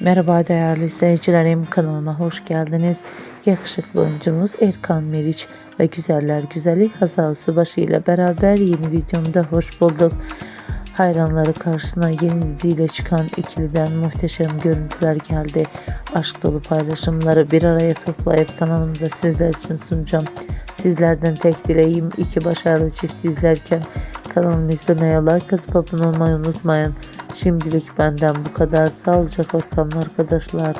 Merhaba değerli izleyicilerim kanalıma hoş geldiniz. Yakışıklı oyuncumuz Erkan Meriç ve güzeller güzeli Hazal Subaşı ile beraber yeni videomda hoş bulduk. Hayranları karşısına yeni diziyle çıkan ikiliden muhteşem görüntüler geldi. Aşk dolu paylaşımları bir araya toplayıp kanalımda sizler için sunacağım. Sizlerden tek dileğim iki başarılı çift izlerken kanalımı izlemeye like atıp abone olmayı unutmayın. Şimdilik benden bu kadar. Sağlıcakla kalın arkadaşlar.